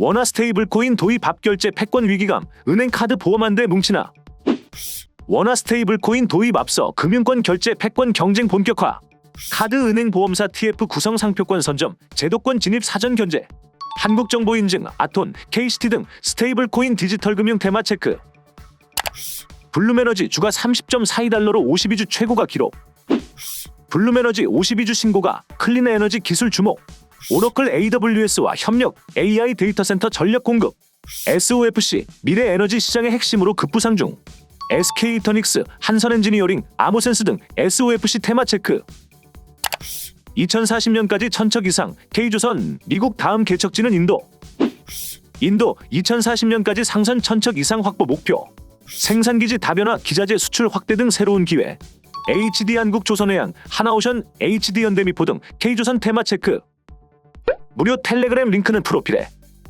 원화 스테이블 코인 도입 밥결제 패권 위기감 은행 카드 보험안대 뭉치나. 원화 스테이블 코인 도입 앞서 금융권 결제 패권 경쟁 본격화. 카드 은행 보험사 TF 구성 상표권 선점 제도권 진입 사전 견제. 한국 정보 인증 아톤 KCT 등 스테이블 코인 디지털 금융 테마 체크. 블룸에너지 주가 30.42달러로 52주 최고가 기록. 블룸에너지 52주 신고가 클린 에너지 기술 주목 오러클 AWS와 협력 AI 데이터 센터 전력 공급 SOFC 미래 에너지 시장의 핵심으로 급부상 중 SK 이터닉스 한선 엔지니어링 아모센스 등 SOFC 테마 체크. 2040년까지 천척 이상 K조선 미국 다음 개척지는 인도. 인도 2040년까지 상선 천척 이상 확보 목표. 생산기지 다변화 기자재 수출 확대 등 새로운 기회. HD 한국 조선해양 하나오션 HD 현대미포 등 K조선 테마 체크 무료 텔레그램 링크는 프로필에